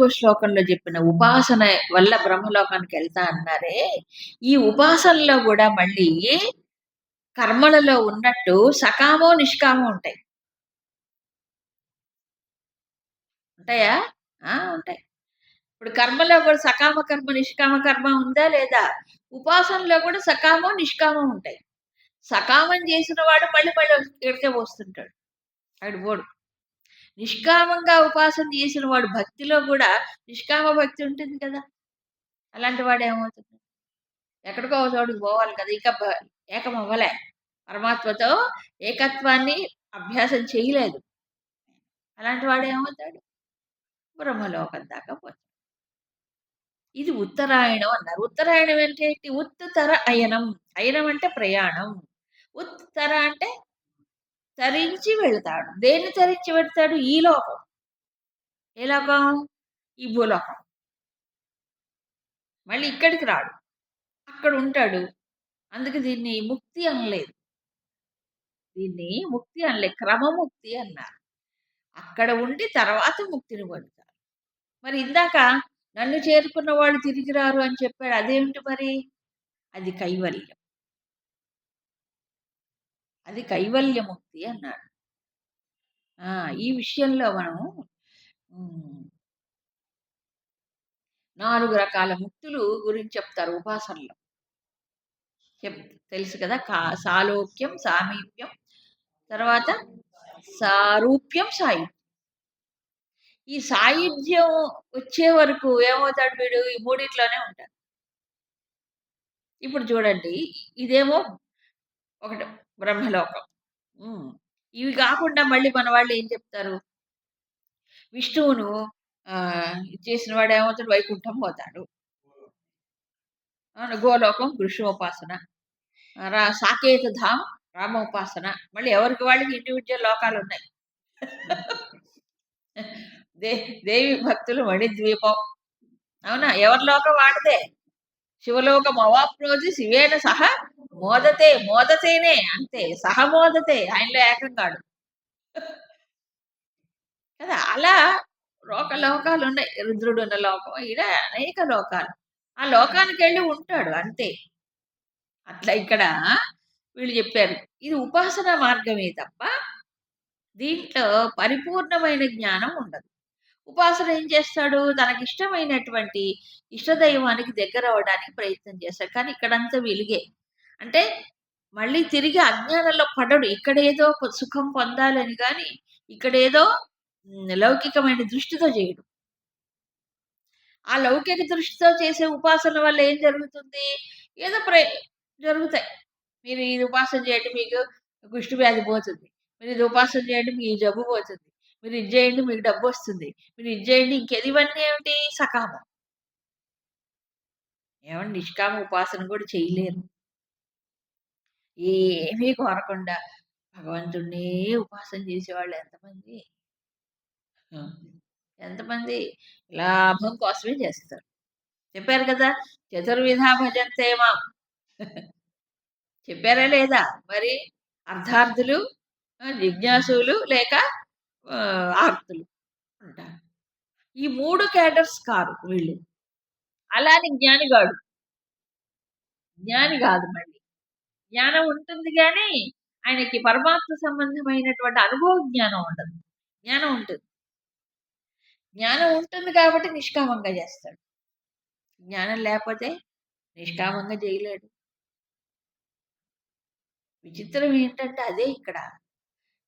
నాలుగో శ్లోకంలో చెప్పిన ఉపాసన వల్ల బ్రహ్మలోకానికి వెళ్తా అన్నారే ఈ ఉపాసనలో కూడా మళ్ళీ కర్మలలో ఉన్నట్టు సకామో నిష్కామో ఉంటాయి. ఉంటాయా? ఆ ఉంటాయి. ఇప్పుడు కర్మలో కూడా సకామ కర్మ నిష్కామ కర్మ ఉందా లేదా? ఉపాసనలో కూడా సకామో నిష్కామం ఉంటాయి. సకామం చేసిన వాడు మళ్ళీ మళ్ళీ ఇక్కడికే వస్తుంటాడు అడు పోడు. నిష్కామంగా ఉపాసన చేసిన వాడు భక్తిలో కూడా నిష్కామ భక్తి ఉంటుంది కదా. అలాంటి వాడు ఏమవుతుంది? ఎక్కడికో చోటుకు పోవాలి కదా ఇంకా ఏకం అవ్వలే. పరమాత్మతో ఏకత్వాన్ని అభ్యాసం చేయలేదు. అలాంటి వాడు ఏమవుతాడు? బ్రహ్మలోకం దాకా పోతాడు. ఇది ఉత్తరాయణం అన్నారు. ఉత్తరాయణం అంటే ఉత్తర అయనం. అయనం అంటే ప్రయాణం. ఉత్తర అంటే తరించి వెళ్తాడు. దేన్ని తరించి వెళ్తాడు? ఈ లోకం. ఏ లోకం? ఈ భూలోకం. మళ్ళీ ఇక్కడికి రాడు. అక్కడ ఉంటాడు. అందుకే దీన్ని ముక్తి అనలేదు. దీన్ని ముక్తి అనలేదు. క్రమముక్తి అన్నారు. అక్కడ ఉండి తర్వాత ముక్తిని పొందుతారు. మరి ఇందాక నన్ను చేరుకున్న వాళ్ళు తిరిగి రారు అని చెప్పాడు. అదేమిటి మరి? అది కైవల్యం. అది కైవల్యముక్తి అన్నాడు. ఆ, ఈ విషయంలో మనము నాలుగు రకాల ముక్తులు గురించి చెప్తారు ఉపాసనలో. చెప్ తెలుసు కదా కా సాలోక్యం సామీప్యం తర్వాత సారూప్యం సాయుధ్యం. ఈ సాయుధ్యం వచ్చే వరకు ఏమవుతాడు వీడు? ఈ మూడిట్లోనే ఉంటాడు. ఇప్పుడు చూడండి ఇదేమో ఒకటి బ్రహ్మలోకం. ఉమ్. ఇవి కాకుండా మళ్ళీ మన వాళ్ళు ఏం చెప్తారు? విష్ణువును ఆ ఇది చేసిన వాడు ఏమవుతాడు? వైకుంఠం పోతాడు. అవును, గోలోకం కృష్ణోపాసన ఆ, రా సాకేత ధామ్ రామోపాసన మళ్ళీ ఎవరికి వాళ్ళకి ఇండివిజువల్ లోకాలు ఉన్నాయి? దే దేవి భక్తులు మణిద్వీపం. అవునా? ఎవరి లోకం వాడదే? శివలోకం అవాప్నోది శివేన సహ మోదతే మోదతేనే అంతే. సహమోదతే ఆయనలో ఏకం కాడు. కదా అలా లోక లోకాలు ఉన్నాయి. రుద్రుడు ఉన్న లోకం ఈడ అనేక లోకాలు. ఆ లోకానికి వెళ్ళి ఉంటాడు అంతే. అట్లా ఇక్కడ వీళ్ళు చెప్పారు. ఇది ఉపాసన మార్గమే తప్ప దీంట్లో పరిపూర్ణమైన జ్ఞానం ఉండదు. ఉపాసన ఏం చేస్తాడు? తనకి ఇష్టమైనటువంటి ఇష్టదైవానికి దగ్గర అవడానికి ప్రయత్నం చేస్తాడు. కానీ ఇక్కడంతా వెలుగే. అంటే మళ్ళీ తిరిగి అజ్ఞానంలో పడడు. ఇక్కడ ఏదో సుఖం పొందాలని కానీ ఇక్కడేదో ఏదో లౌకికమైన దృష్టితో చేయడు. ఆ లౌకిక దృష్టితో చేసే ఉపాసన వల్ల ఏం జరుగుతుంది? ఏదో ప్ర జరుగుతాయి. మీరు ఇది ఉపాసన చేయండి మీకు కుష్టి వ్యాధి పోతుంది. మీరు ఇది ఉపాసన చేయండి మీ జబ్బు పోతుంది. మీరు ఇది చేయండి మీకు డబ్బు వస్తుంది. మీరు ఇది చేయండి ఇంకేది ఇవన్నీ ఏమిటి? సకామం. ఏమండి నిష్కామ ఉపాసన కూడా చేయలేరు. ఏమీ కోరకుండా భగవంతుడినే ఉపాసన చేసేవాళ్ళు ఎంతమంది? ఎంతమంది లాభం కోసమే చేస్తారు. చెప్పారు కదా చతుర్విధ భజంతే మా. చెప్పారా లేదా? మరి అర్థార్థులు జిజ్ఞాసులు లేక ఆర్తులు అంటారు. ఈ మూడు క్యాడర్స్ కారు వీళ్ళు. అలాని జ్ఞానిగాడు. జ్ఞాని కాదు మళ్ళీ. జ్ఞానం ఉంటుంది కానీ ఆయనకి పరమాత్మ సంబంధమైనటువంటి అనుభవ జ్ఞానం ఉండదు. జ్ఞానం ఉంటుంది. జ్ఞానం ఉంటుంది కాబట్టి నిష్కామంగా చేస్తాడు. జ్ఞానం లేకపోతే నిష్కామంగా చేయలేడు. విచిత్రం ఏంటంటే అదే ఇక్కడ.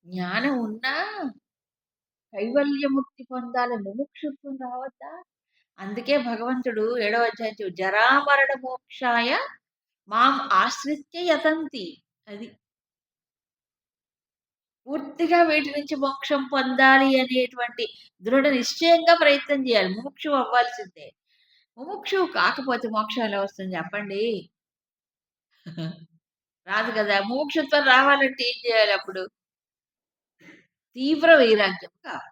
జ్ఞానం ఉన్నా కైవల్యముక్తి పొందాలి ముముక్షుత్వం రావద్దా? అందుకే భగవంతుడు ఏడవ అధ్యాయం జరామరణ మోక్షాయ మాం ఆశ్రిత్య యతంతి అది. పూర్తిగా వీటి నుంచి మోక్షం పొందాలి అనేటువంటి దృఢ నిశ్చయంగా ప్రయత్నం చేయాలి. ముముక్షు అవ్వాల్సిందే. ముముక్షు కాకపోతే మోక్షం ఎలా వస్తుంది చెప్పండి? రాదు కదా. ముముక్షత్వం రావాలంటే ఏం చేయాలి అప్పుడు? తీవ్ర వైరాగ్యం కావాలి.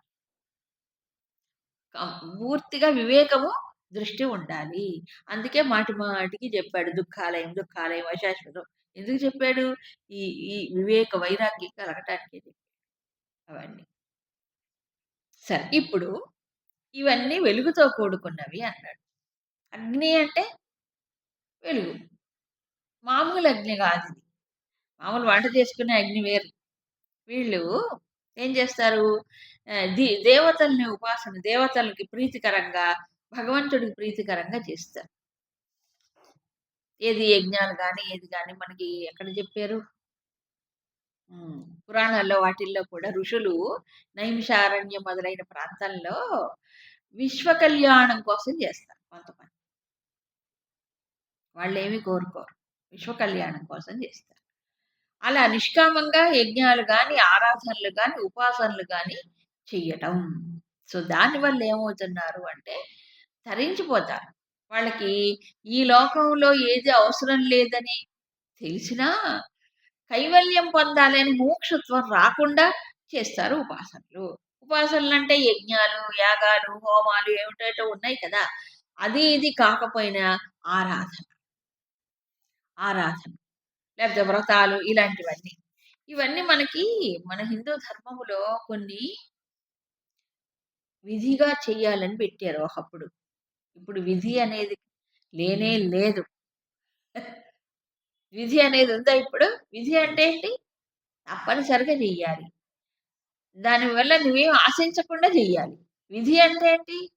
పూర్తిగా వివేకము దృష్టి ఉండాలి అందుకే మాటి మాటికి చెప్పాడు దుఃఖాలయం దుఃఖాలయం అశాశ్వతం ఎందుకు చెప్పాడు ఈ ఈ వివేక వైరాగ్యం కలగటానికి చెప్పాడు అవన్నీ సరే ఇప్పుడు ఇవన్నీ వెలుగుతో కూడుకున్నవి అన్నాడు. అగ్ని అంటే వెలుగు. మామూలు అగ్ని కాదు ఇది మామూలు వంట చేసుకునే అగ్ని వేరు. వీళ్ళు ఏం చేస్తారు? దేవతల్ని ఉపాసన దేవతలకి ప్రీతికరంగా, భగవంతుడికి ప్రీతికరంగా చేస్తారు. ఏది యజ్ఞాలు కానీ ఏది కానీ మనకి ఎక్కడ చెప్పారు? పురాణాల్లో వాటిల్లో కూడా ఋషులు నైమిషారణ్యం మొదలైన ప్రాంతాల్లో విశ్వ కళ్యాణం కోసం చేస్తారు కొంతమంది. వాళ్ళు ఏమి కోరుకోరు. విశ్వ కళ్యాణం కోసం చేస్తారు. అలా నిష్కామంగా యజ్ఞాలు కానీ ఆరాధనలు కానీ ఉపాసనలు కానీ చెయ్యటం. సో, దానివల్ల ఏమవుతున్నారు అంటే తరించిపోతారు. వాళ్ళకి ఈ లోకంలో ఏది అవసరం లేదని తెలిసినా కైవల్యం పొందాలని మోక్షత్వం రాకుండా చేస్తారు ఉపాసనలు. ఉపాసనలంటే యజ్ఞాలు, యాగాలు, హోమాలు ఏమిటో ఉన్నాయి కదా! అది ఇది కాకపోయినా ఆరాధన. ఆరాధన. లేకపోతే వ్రతాలు ఇలాంటివన్నీ. ఇవన్నీ మనకి మన హిందూ ధర్మములో కొన్ని విధిగా చెయ్యాలని పెట్టారు ఒకప్పుడు. ఇప్పుడు విధి అనేది లేనే లేదు. విధి అనేది ఉందా ఇప్పుడు? విధి అంటే ఏంటి? తప్పనిసరిగా చెయ్యాలి. దానివల్ల నువ్వేం ఆశించకుండా చెయ్యాలి. విధి అంటే ఏంటి?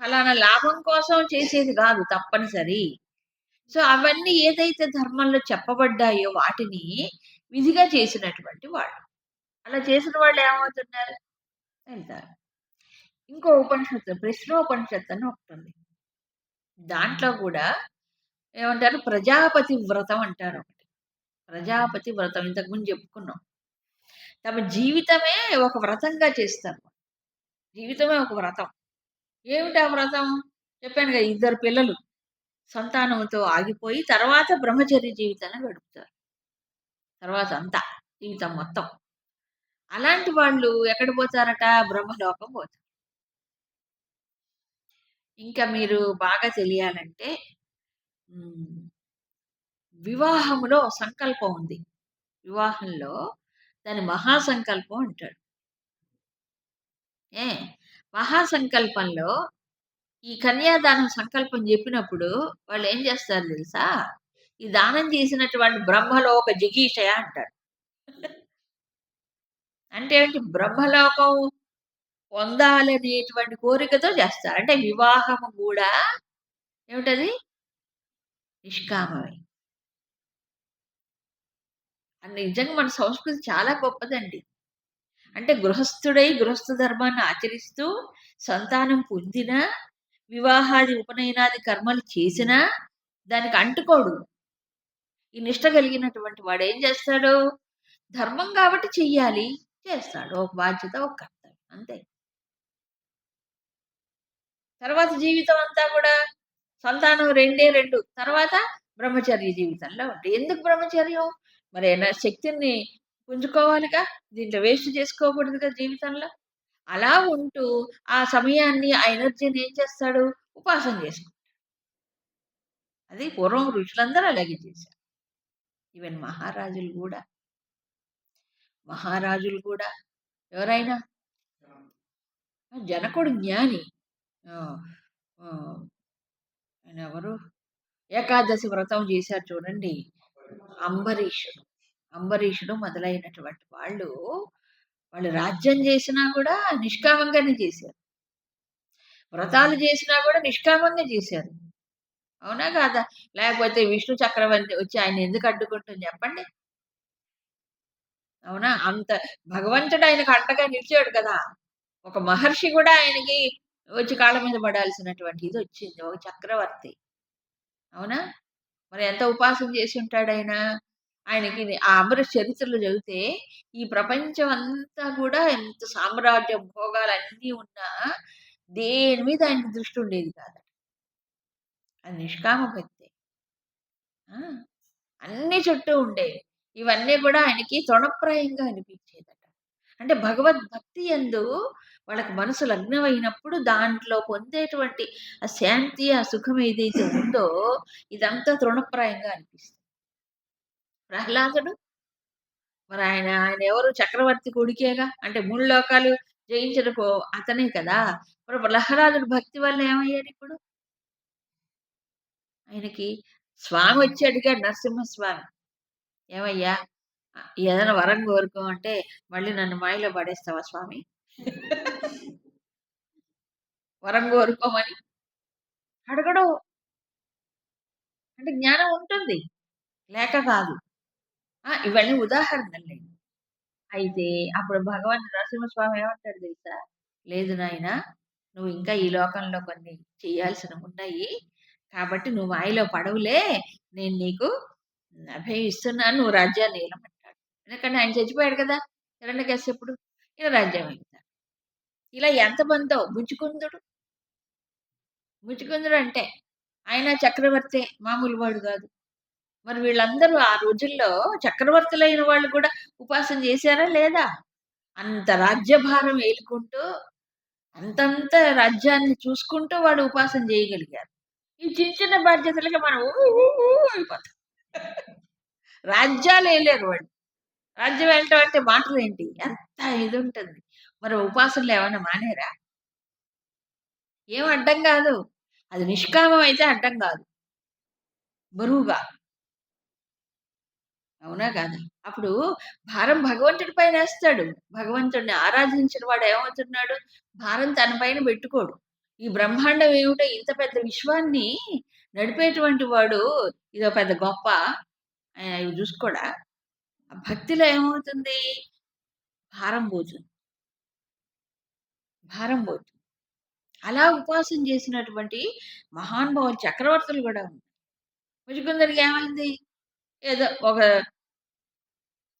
ఫలానా లాభం కోసం చేసేది కాదు తప్పనిసరి. సో, అవన్నీ ఏదైతే ధర్మంలో చెప్పబడ్డాయో వాటిని విధిగా చేసినటువంటి వాళ్ళు. అలా చేసిన వాళ్ళు ఏమవుతున్నారు? వెళ్తారు. ఇంకో ఉపనిషత్తు ప్రశ్నోపనిషత్తు అని ఒకటి దాంట్లో కూడా ఏమంటారు? ప్రజాపతి వ్రతం అంటారు ఒకటి. ప్రజాపతి వ్రతం ఇంతకుముందు చెప్పుకున్నాం. తమ జీవితమే ఒక వ్రతంగా చేస్తారు. జీవితమే ఒక వ్రతం. ఏమిటా వ్రతం? చెప్పాను కదా! ఇద్దరు పిల్లలు సంతానంతో ఆగిపోయి తర్వాత బ్రహ్మచర్య జీవితాన్ని గడుపుతారు. తర్వాత అంతా జీవితం మొత్తం. అలాంటి వాళ్ళు ఎక్కడ పోతారట? బ్రహ్మలోకం పోతారు. ఇంకా మీరు బాగా తెలియాలంటే వివాహంలో సంకల్పం ఉంది. వివాహంలో దాన్ని మహాసంకల్పం అంటాడు. ఏ మహాసంకల్పంలో ఈ కన్యాదానం సంకల్పం చెప్పినప్పుడు వాళ్ళు ఏం చేస్తారు తెలుసా? ఈ దానం చేసినటువంటి బ్రహ్మలోక జిగీషయ అంటాడు. అంటే ఏంటి? బ్రహ్మలోకం పొందాలనేటువంటి కోరికతో చేస్తారు. అంటే వివాహము కూడా ఏమిటది? నిష్కామమే. అది నిజంగా మన సంస్కృతి చాలా గొప్పదండి. అంటే గృహస్థుడై గృహస్థ ధర్మాన్ని ఆచరిస్తూ సంతానం పొందినా, వివాహాది, ఉపనయనాది కర్మలు చేసినా దానికి అంటుకోడు. ఈ నిష్ట కలిగినటువంటి వాడు ఏం చేస్తాడు? ధర్మం కాబట్టి చెయ్యాలి. చేస్తాడు. ఒక బాధ్యత, ఒక కర్తవ్యం. అంతే. తర్వాత జీవితం అంతా కూడా సంతానం రెండే రెండు తర్వాత బ్రహ్మచర్య జీవితంలో ఉంటాయి. ఎందుకు బ్రహ్మచర్యం? మరి ఏమైనా శక్తిని పుంజుకోవాలిగా. దీంట్లో వేస్ట్ చేసుకోకూడదుగా జీవితంలో. అలా ఉంటూ ఆ సమయాన్ని, ఆ ఎనర్జీని ఏం చేస్తాడు? ఉపాసన చేసుకుంటాడు. అది పూర్వం ఋషులందరూ అలాగే చేశారు. ఈవెన్ మహారాజులు కూడా మహారాజులు కూడా ఎవరైనా జనకుడు జ్ఞాని. ఆయన ఎవరు ఏకాదశి వ్రతం చేశారు చూడండి. అంబరీషుడు. అంబరీషుడు మొదలైనటువంటి వాళ్ళు, వాళ్ళు రాజ్యం చేసినా కూడా నిష్కామంగానే చేశారు. వ్రతాలు చేసినా కూడా నిష్కామంగా చేశారు. అవునా కాదా? లేకపోతే విష్ణు చక్రవర్తి వచ్చి ఆయన ఎందుకు అడ్డుకుంటుంది చెప్పండి? అవునా? అంత భగవంతుడు ఆయనకు అంటగా నిలిచాడు కదా! ఒక మహర్షి కూడా ఆయనకి వచ్చి కాళ్ళ మీద పడాల్సినటువంటి ఇది వచ్చింది. ఒక చక్రవర్తి. అవునా? మరి ఎంత ఉపాసన చేసి ఉంటాడాయన? ఆయనకి ఆ అమర చరిత్రలో చదివితే ఈ ప్రపంచం అంతా కూడా ఎంత సామ్రాజ్యం, భోగాలన్నీ ఉన్నా దేని మీద ఆయనకి దృష్టి ఉండేది కాదట. అది నిష్కామ భక్తే. ఆ! చుట్టూ ఉండేవి. ఇవన్నీ కూడా ఆయనకి తృణప్రాయంగా అనిపించేదట. అంటే భగవద్భక్తి యందు వాళ్ళకి మనసు లగ్నమైనప్పుడు దాంట్లో పొందేటువంటి ఆ శాంతి, ఆ సుఖం ఏదైతే ఉందో ఇదంతా తృణప్రాయంగా అనిపిస్తుంది. ప్రహ్లాదుడు మరి ఆయన ఆయన ఎవరు చక్రవర్తి కొడుకేగా. అంటే మూడు లోకాలు జయించిన అతనే కదా! మరి ప్రహ్లాదుడు భక్తి వల్ల ఏమయ్యాడు ఇప్పుడు? ఆయనకి స్వామి వచ్చి అడిగాడు నరసింహస్వామి. "ఏమయ్యా! ఏదైనా వరం కోరుకో" అంటే, "మళ్ళీ నన్ను మాయలో పడేస్తావా స్వామి?" వరం కోరుకోమని అడగడు. అంటే జ్ఞానం ఉంటుంది. లేక కాదు. ఇవన్నీ ఉదాహరణలే అయితే అప్పుడు భగవాన్ నరసింహస్వామి ఏమంటాడు తెలుసా? "లేదు నాయనా! నువ్వు ఇంకా ఈ లోకంలో కొన్ని చేయాల్సినవున్నాయి. కాబట్టి నువ్వు మాయలో పడవులే. నేను నీకు అభయిస్తున్నాను నువ్వు రాజ్యాన్ని ఏలమంటాడు." ఎందుకంటే ఆయన చచ్చిపోయాడు కదా! హిరణ్యకశ్యపుడు. ఈయన రాజ్యం ఏలుతాడు. ఇలా ఎంతమందో బుజ్జుకుందుడు ముచుకుందుడు అంటే ఆయన చక్రవర్తే. మామూలు వాడు కాదు. మరి వీళ్ళందరూ ఆ రోజుల్లో చక్రవర్తులైన వాళ్ళు కూడా ఉపాసన చేశారా లేదా? అంత రాజ్యభారం ఏలుకుంటూ, అంతంత రాజ్యాన్ని చూసుకుంటూ వాడు ఉపాసన చేయగలిగారు. ఈ చిన్న చిన్న బాధ్యతలకి మనం అయిపోతాం. రాజ్యాలు వేయలేరు వాళ్ళు. రాజ్యం వెళ్ళటం అంటే మాటలేంటి? ఎంత ఇదుంటుంది. మరి ఉపాసనలు ఏమైనా మానేరా? ఏం అడ్డం కాదు. అది నిష్కామం అయితే అడ్డం కాదు. బరువుగా. అవునా కాదా? అప్పుడు భారం భగవంతుడి పైన వేస్తాడు భగవంతుడిని ఆరాధించిన వాడు ఏమవుతున్నాడు? భారం తన పైన పెట్టుకోడు. ఈ బ్రహ్మాండం ఏమిటో ఇంత పెద్ద విశ్వాన్ని నడిపేటువంటి వాడు ఇదో పెద్ద గొప్ప ఇవి చూసుకోడా? ఆ భక్తిలో ఏమవుతుంది? భారం పోతుంది. భారం పోతుంది. అలా ఉపాసన చేసినటువంటి మహానుభావ చక్రవర్తులు కూడా ఉన్నారు. ముజుకుందరికి ఏమైంది? ఏదో ఒక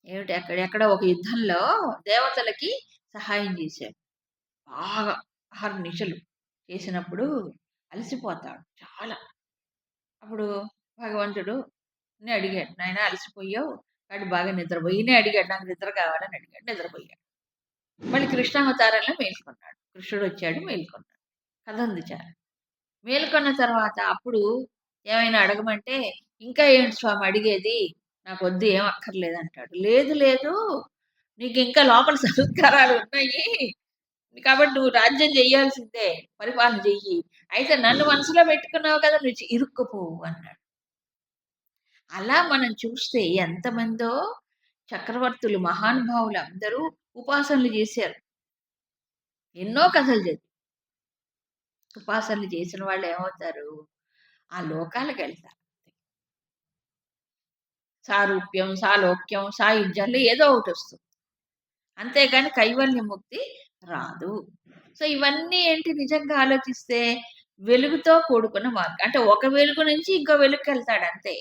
ఏమిటి ఎక్కడ ఒక యుద్ధంలో దేవతలకి సహాయం చేశాడు. బాగా అహర్నిశలు చేసినప్పుడు అలసిపోతాడు చాలా. అప్పుడు భగవంతుడు ని అడిగాడు. నాయనా అలసిపోయావు. కాబట్టి బాగా నిద్రపోయినే అడిగాడు. నాకు నిద్ర కావాలని అడిగాడు. నిద్రపోయాడు. మళ్ళీ కృష్ణావతారంలో మేల్కొన్నాడు కృష్ణుడు వచ్చాడు మేల్కొన్నాడు కథ ఉంది చాలా. తర్వాత అప్పుడు ఏమైనా అడగమంటే, "ఇంకా ఏంటి స్వామి అడిగేది? నాకు వద్దు ఏం అక్కర్లేదు అంటాడు లేదు లేదు. నీకు ఇంకా లోపల సంస్కారాలు ఉన్నాయి. కాబట్టి నువ్వు రాజ్యం చేయాల్సిందే పరిపాలన చెయ్యి. అయితే నన్ను మనసులో పెట్టుకున్నావు కదా! నువ్వు ఇరుక్కుపోవు అన్నాడు. అలా మనం చూస్తే ఎంతమందో చక్రవర్తులు, మహానుభావులు అందరూ ఉపాసనలు చేశారు. ఎన్నో కథలు చదివి. ఉపాసనలు చేసిన వాళ్ళు ఏమవుతారు? ఆ లోకాలకు వెళ్తారు సారూప్యం, సాలోక్యం, సాయుధ్యాలు ఏదో ఒకటి వస్తుంది అంతేగాని కైవల్య ముక్తి రాదు. సో, ఇవన్నీ ఏంటి నిజంగా ఆలోచిస్తే వెలుగుతో కూడుకున్న మార్గం. అంటే ఒక వెలుగు నుంచి ఇంకో వెలుగుకెళ్తాడు అంతే.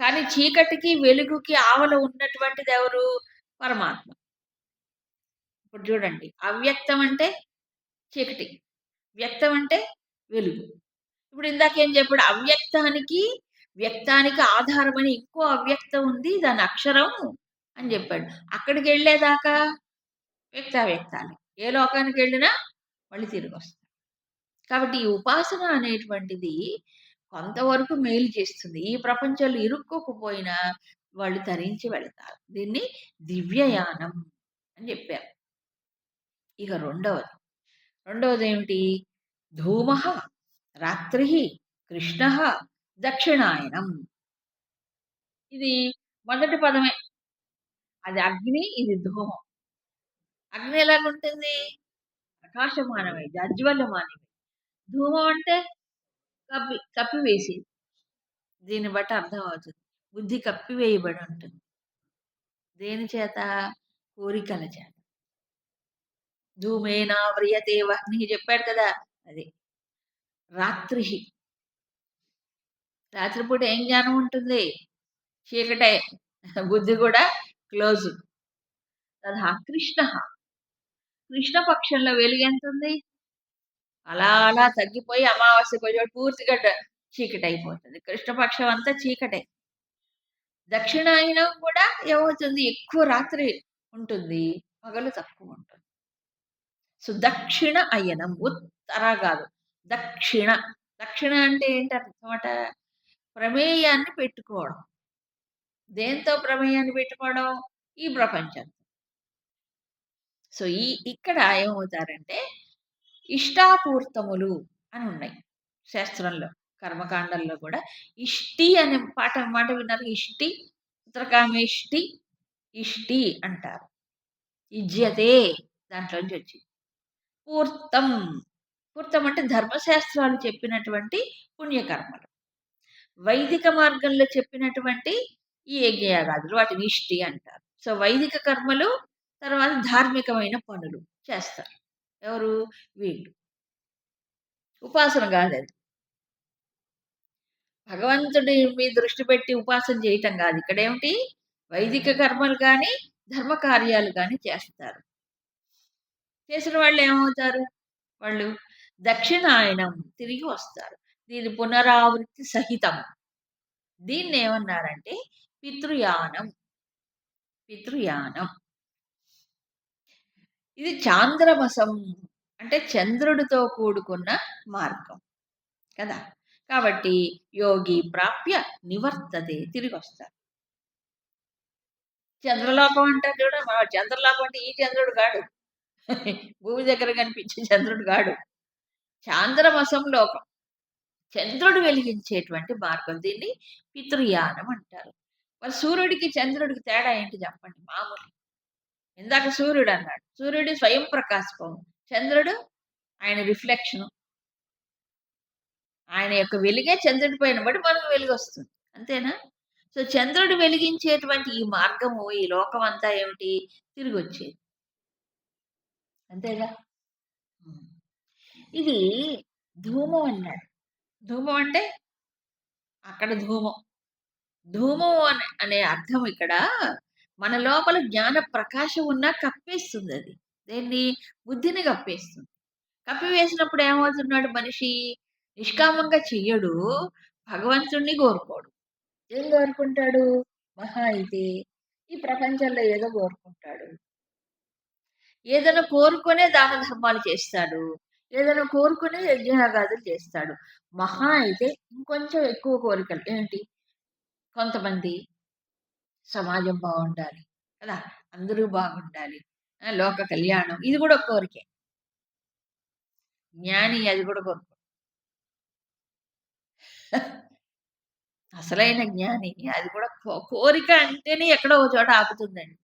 కానీ చీకటికి, వెలుగుకి ఆవల ఉన్నటువంటిది ఎవరు? పరమాత్మ. ఇప్పుడు చూడండి. అవ్యక్తం అంటే చీకటి. వ్యక్తం అంటే వెలుగు. ఇప్పుడు ఇందాకేం చెప్పాడు? అవ్యక్తానికి, వ్యక్తానికి ఆధారమని ఇంకో అవ్యక్తం ఉంది. దాని అక్షరం అని చెప్పాడు. అక్కడికెళ్ళేదాకా వ్యక్తావ్యక్తాలే. ఏ లోకానికి వెళ్ళినా మళ్ళీ తిరిగొస్తాం. కాబట్టి ఈ ఉపాసన అనేటువంటిది కొంతవరకు మేలు చేస్తుంది. ఈ ప్రపంచంలో ఇరుక్కోకపోయినా వాళ్ళు తరించి వెళతారు. దీన్ని దివ్యయానం అని చెప్పారు. ఇక రెండవది. రెండవదేమిటి? ధూమః, రాత్రిః, కృష్ణః, దక్షిణాయనం. ఇది మొదటి పదమే. అది అగ్ని, ఇది ధూమం. అగ్ని ఎలాగుంటుంది? ప్రకాశమానమే, జాజ్వల్యమానమే. ధూమం అంటే కప్పి కప్పివేసేది. దీన్ని బట్టి అర్థమవుతుంది. బుద్ధి కప్పివేయబడి ఉంటుంది. దేని చేత? కోరికల చేత. ధూమేనా వ్రియతే వహ్ని చెప్పాడు కదా! అది. రాత్రి రాత్రిపూట ఏం జ్ఞానం ఉంటుంది? చీకటే. బుద్ధి కూడా క్లోజ్. తథా కృష్ణ పక్షంలో వెలుగెంతుంది? అలా అలా తగ్గిపోయి అమావాస్య అమావాస్యకొచ్చేటప్పుడు పూర్తిగా చీకటి అయిపోతుంది కృష్ణపక్షం అంతా చీకటే. దక్షిణాయనం కూడా ఏమవుతుంది? ఎక్కువ రాత్రి ఉంటుంది. పగలు తక్కువుంటుంది. సుదక్షిణ అయనం. ఉత్తర కాదు. దక్షిణ. దక్షిణ అంటే ఏంటి అర్థమాట ప్రమేయాన్ని పెట్టుకోవడం. దేంతో ప్రమేయాన్ని పెట్టుకోవడం? ఈ ప్రపంచంతో. సో ఈ ఇక్కడ ఏమవుతారంటే ఇష్టాపూర్తములు అని ఉన్నాయి శాస్త్రంలో కర్మకాండంలో కూడా ఇష్టి అనే పాట మాట విన్నారు ఇష్టి ఉత్తరకామేష్టి ఇష్టి అంటారు ఇజ్యతే దాంట్లోంచి వచ్చింది పూర్తం. పూర్తం అంటే ధర్మశాస్త్రాలు చెప్పినటువంటి పుణ్యకర్మలు. వైదిక మార్గంలో చెప్పినటువంటి ఈ యజ్ఞయాగాదులు వాటిని ఇష్టి అంటారు. సో వైదిక కర్మలు తర్వాత ధార్మికమైన పనులు చేస్తారు. ఎవరు? వీళ్ళు. ఉపాసన కాదు అది భగవంతుడి మీద దృష్టి పెట్టి ఉపాసన చేయటం కాదు. ఇక్కడ ఏమిటి వైదిక కర్మలు కానీ ధర్మ కార్యాలు కానీ చేస్తారు. చేసిన వాళ్ళు ఏమవుతారు? వాళ్ళు దక్షిణాయనం తిరిగి వస్తారు. దీని పునరావృత్తి సహితం. దీన్ని ఏమన్నారంటే పితృయానం. పితృయానం. ఇది చాంద్రమసం అంటే చంద్రుడితో కూడుకున్న మార్గం. కదా? కాబట్టి యోగి ప్రాప్య నివర్తతే తిరిగి వస్తారు. చంద్రలోకం అంటారు చూడ చంద్రలోకం అంటే ఈ చంద్రుడు కాడు. భూమి దగ్గర కనిపించే చంద్రుడు కాడు. చాంద్రమసం లోకం. చంద్రుడు వెలిగించేటువంటి మార్గం దీన్ని పితృయానం అంటారు. మరి సూర్యుడికి చంద్రుడికి తేడా ఏంటి చెప్పండి మామూలు. ఇందాక సూర్యుడు అన్నాడు. సూర్యుడు స్వయం ప్రకాశపం చంద్రుడు ఆయన రిఫ్లెక్షన్. ఆయన యొక్క వెలుగే చంద్రుడి పైన బట్టి మనకు వెలుగు వస్తుంది. అంతేనా? సో చంద్రుడు వెలిగించేటువంటి ఈ మార్గము ఈ లోకం అంతా ఏమిటి? తిరిగి వచ్చేది అంతేగా? ఇది ధూమం అన్నాడు ధూమం అంటే? అక్కడ ధూమం. ధూమం అనే అనే అర్థం ఇక్కడ మన లోపల జ్ఞాన ప్రకాశం ఉన్నా కప్పేస్తుంది అది. దేన్ని? బుద్ధిని కప్పేస్తుంది. కప్పివేసినప్పుడు ఏమవుతున్నాడు మనిషి? నిష్కామంగా చెయ్యడు. భగవంతుణ్ణి కోరుకోడు. ఏం కోరుకుంటాడు? మహా అయితే ఈ ప్రపంచంలో ఏదో కోరుకుంటాడు. ఏదైనా కోరుకునే దాన ధర్మాలు చేస్తాడు. ఏదైనా కోరుకునే యజ్ఞయాగాదులు చేస్తాడు. మహా అయితే ఇంకొంచెం ఎక్కువ కోరికలు. ఏంటి? కొంతమంది సమాజం బాగుండాలి కదా? అందరూ బాగుండాలి. లోక కళ్యాణం. ఇది కూడా ఒక కోరికే. జ్ఞాని అది కూడా కోరుకో. అసలైన జ్ఞాని అది కూడా కో- కోరిక అంటేనే ఎక్కడో ఒక చోట ఆపుతుందండి.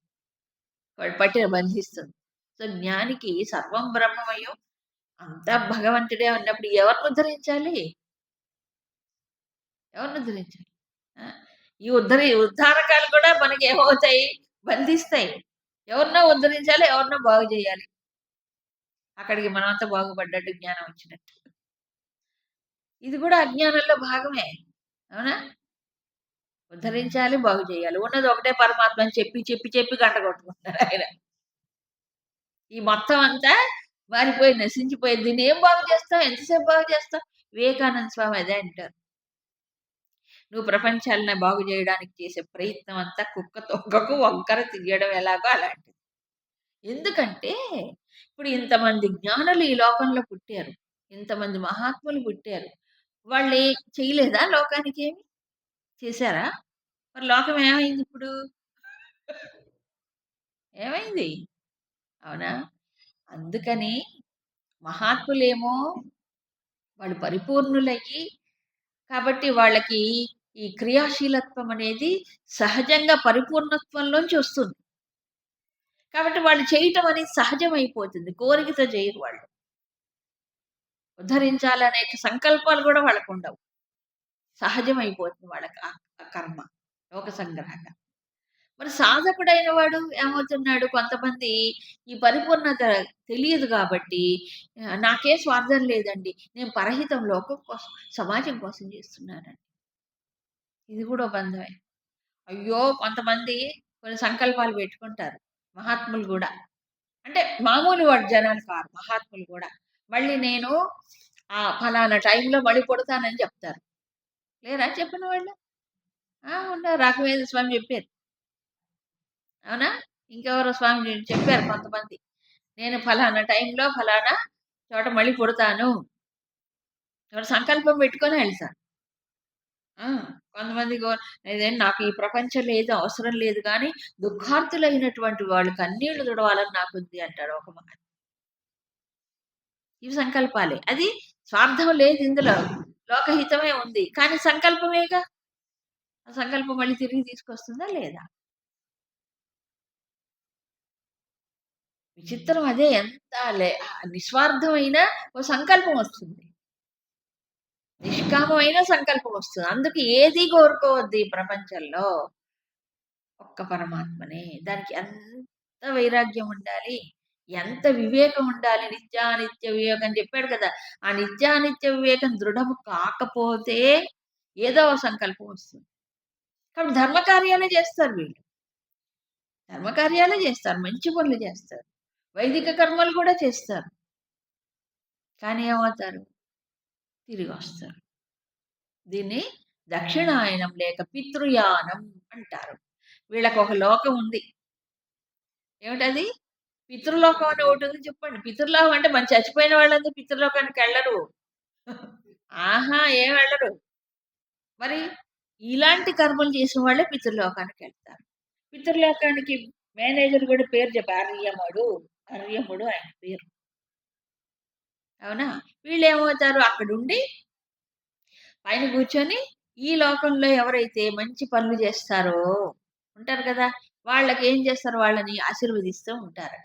వాడు పట్టి బంధిస్తుంది. సో జ్ఞానికి సర్వం బ్రహ్మమయం. అంతా భగవంతుడే ఉన్నప్పుడు ఎవరిని ఉద్ధరించాలి? ఎవరిని ఉద్ధరించాలి? ఆ? ఈ ఉద్ధరి ఉద్ధారకాలు కూడా మనకి ఏమవుతాయి? బంధిస్తాయి. ఎవరినో ఉద్ధరించాలి ఎవరినో బాగు చేయాలి. అక్కడికి మనమంతా బాగుపడ్డట్టు జ్ఞానం వచ్చినట్టు. ఇది కూడా అజ్ఞానంలో భాగమే. అవునా? ఉద్ధరించాలి బాగు చేయాలి. ఉన్నది ఒకటే పరమాత్మ అని చెప్పి చెప్పి చెప్పి గంట కొట్టుకుంటారు ఆయన. ఈ మొత్తం అంతా మారిపోయి నశించిపోయింది. దీన్ని ఏం బాగు చేస్తావు? ఎంతసేపు బాగు చేస్తావు? వివేకానంద స్వామి అదే అంటారు. నువ్వు ప్రపంచాలను బాగు చేయడానికి చేసే ప్రయత్నం అంతా కుక్క తొక్కకు వంకర తీయడం ఎలాగో అలాంటిది. ఎందుకంటే ఇప్పుడు ఇంతమంది జ్ఞానులు ఈ లోకంలో పుట్టారు. ఇంతమంది మహాత్ములు పుట్టారు. వాళ్ళు ఏ- చేయలేదా లోకానికి ఏమి? చేశారా? మరి లోకం ఏమైంది ఇప్పుడు? ఏమైంది? అవునా? అందుకని మహాత్ములేమో వాళ్ళు పరిపూర్ణులయ్యి కాబట్టి వాళ్ళకి ఈ క్రియాశీలత్వం అనేది సహజంగా పరిపూర్ణత్వంలోంచి వస్తుంది. కాబట్టి వాళ్ళు చేయటం అనేది సహజమైపోతుంది. కోరికతో చేయరు వాళ్ళు. ఉద్ధరించాలనే సంకల్పాలు కూడా వాళ్ళకు ఉండవు. సహజమైపోతుంది వాళ్ళకి ఆ కర్మ లోక సంగ్రహంగా. మరి సాధకుడైన వాడు ఏమవుతున్నాడు? కొంతమంది ఈ పరిపూర్ణత తెలియదు కాబట్టి నాకే స్వార్థం లేదండి. నేను పరహితం లోకం కోసం సమాజం కోసం చేస్తున్నానండి. ఇది కూడా బంధమే. అయ్యో! కొంతమంది కొన్ని సంకల్పాలు పెట్టుకుంటారు. మహాత్ములు కూడా. అంటే మామూలు వాడు జనాలు కాదు మహాత్ములు కూడా. మళ్ళీ నేను ఆ ఫలానా టైంలో మళ్ళీ కొడతానని చెప్తారు. లేరా చెప్పిన వాళ్ళు? ఉన్నారు రాఘవేంద్ర స్వామి చెప్పారు. అవునా ఇంకెవరో స్వామి చెప్పారు కొంతమంది నేను ఫలానా టైంలో ఫలానా చోట మళ్ళీ పుడతాను ఎవరు సంకల్పం పెట్టుకొని వెళ్తాను కొంతమంది గో నాకు ఈ ప్రపంచం లేదు, అవసరం లేదు కానీ దుఃఖార్థులైనటువంటి వాళ్ళు కన్నీళ్ళు తుడవాలని నాకుంది అంటాడు ఒక మహనీయుడు. ఇవి సంకల్పాలే. అది స్వార్థం లేదు ఇందులో. లోకహితమే ఉంది. కానీ సంకల్పమేగా. ఆ సంకల్పం మళ్ళీ తిరిగి తీసుకొస్తుందా లేదా? విచిత్రం అదే ఎంత లే నిస్వార్థమైన ఓ సంకల్పం వస్తుంది. నిష్కామమైన సంకల్పం వస్తుంది. అందుకు ఏది కోరుకోవద్దు ఈ ప్రపంచంలో. ఒక్క పరమాత్మనే. దానికి ఎంత వైరాగ్యం ఉండాలి. ఎంత వివేకం ఉండాలి. నిత్యానిత్య వివేకం చెప్పాడు కదా! ఆ నిత్యానిత్య వివేకం దృఢము కాకపోతే ఏదో ఒక సంకల్పం వస్తుంది. కాబట్టి ధర్మకార్యాలే చేస్తారు వీళ్ళు. ధర్మకార్యాలే చేస్తారు. మంచి పనులు చేస్తారు. వైదిక కర్మలు కూడా చేస్తారు. కానీ ఏమవుతారు? తిరిగి వస్తారు దీన్ని దక్షిణాయనం లేక పితృయానం అంటారు. వీళ్ళకు ఒక లోకం ఉంది. ఏమిటది? పితృలోకం అని ఒకటుంది చెప్పండి. పితృలోకం అంటే మరి చచ్చిపోయిన వాళ్ళందరూ పితృలోకానికెళ్ళరు. ఆహా! ఏం వెళ్ళరు. మరి ఇలాంటి కర్మలు చేసిన వాళ్ళే పితృలోకానికి వెళ్తారు పితృలోకానికి మేనేజర్ కూడా పేరు చెప్పారు అర్యముడు. కర్యముడు ఆయన పేరు. అవునా? వీళ్ళేమవుతారు అక్కడుండి పైన కూర్చొని ఈ లోకంలో ఎవరైతే మంచి పనులు చేస్తారో ఉంటారు కదా! వాళ్ళకి ఏం చేస్తారు వాళ్ళని ఆశీర్వదిస్తూ ఉంటారట.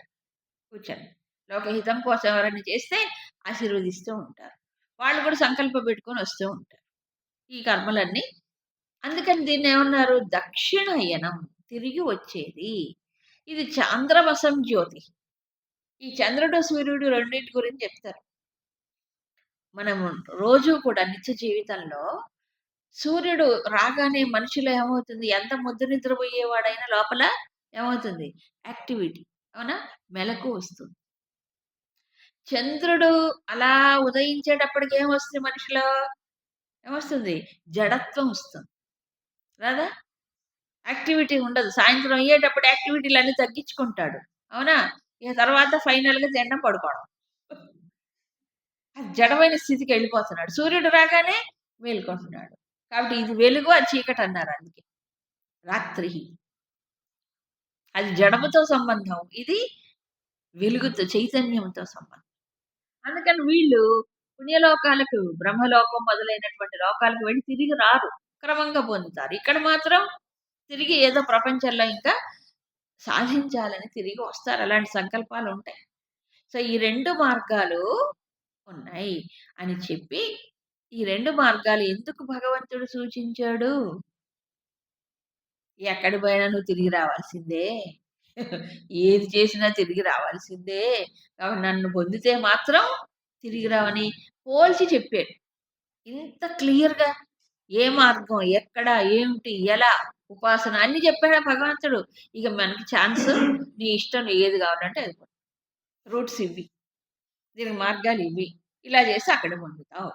కూర్చొని. లోకహితం కోసం ఎవరైనా చేస్తే ఆశీర్వదిస్తూ ఉంటారు. వాళ్ళు కూడా సంకల్పం పెట్టుకొని వస్తూ ఉంటారు. ఈ కర్మలన్నీ అందుకని దీన్ని ఏమన్నారు దక్షిణాయనం. తిరిగి వచ్చేది. ఇది చాంద్రమసం జ్యోతి. ఈ చంద్రుడు, సూర్యుడు రెండింటి గురించి చెప్తారు. మనము రోజు కూడా నిత్య జీవితంలో సూర్యుడు రాగానే మనుషులు ఏమవుతుంది? ఎంత ముద్దు నిద్రపోయేవాడైనా లోపల ఏమవుతుంది? యాక్టివిటీ. అవునా? మెలకు వస్తుంది. చంద్రుడు అలా ఉదయించేటప్పటికి ఏమొస్తుంది మనిషిలో? ఏమొస్తుంది? జడత్వం వస్తుంది. రాదా? యాక్టివిటీ ఉండదు. సాయంత్రం అయ్యేటప్పుడు యాక్టివిటీలన్నీ తగ్గించుకుంటాడు. అవునా? ఇక తర్వాత ఫైనల్‌గా తినడం, పడుకోవడం. అది జడమైన స్థితికెళ్ళిపోతున్నాడు. సూర్యుడు రాగానే మేలుకుంటున్నాడు. కాబట్టి ఇది వెలుగు, అది చీకటన్నారు అందుకే. రాత్రి అది జడముతో సంబంధం. ఇది వెలుగుతో, చైతన్యంతో సంబంధం. అందుకని వీళ్ళు పుణ్యలోకాలకు, బ్రహ్మలోకం మొదలైనటువంటి లోకాలకు వెళ్ళి తిరిగి రారు. క్రమంగా పొందుతారు. ఇక్కడ మాత్రం తిరిగి ఏదో ప్రపంచంలో ఇంకా సాధించాలని తిరిగి వస్తారు. అలాంటి సంకల్పాలు ఉంటాయి సో, ఈ రెండు మార్గాలు ఉన్నాయి అని చెప్పి, ఈ రెండు మార్గాలు ఎందుకు భగవంతుడు సూచించాడు? ఎక్కడి పోయినా నువ్వు తిరిగి రావాల్సిందే. ఏది చేసినా తిరిగి రావాల్సిందే. కాబట్టి నన్ను పొందితే మాత్రం తిరిగి రావని పోల్చి చెప్పాడు. ఇంత క్లియర్‌గా ఏ మార్గం, ఎక్కడ, ఏమిటి, ఎలా, ఉపాసన అన్ని చెప్పాడు భగవంతుడు. ఇక మనకి ఛాన్స్ నీ ఇష్టం ఏది కావాలంటే అది రూట్స్ ఇవి. దీనికి మార్గాలు ఇవి. ఇలా చేసి అక్కడ పొందుతావు.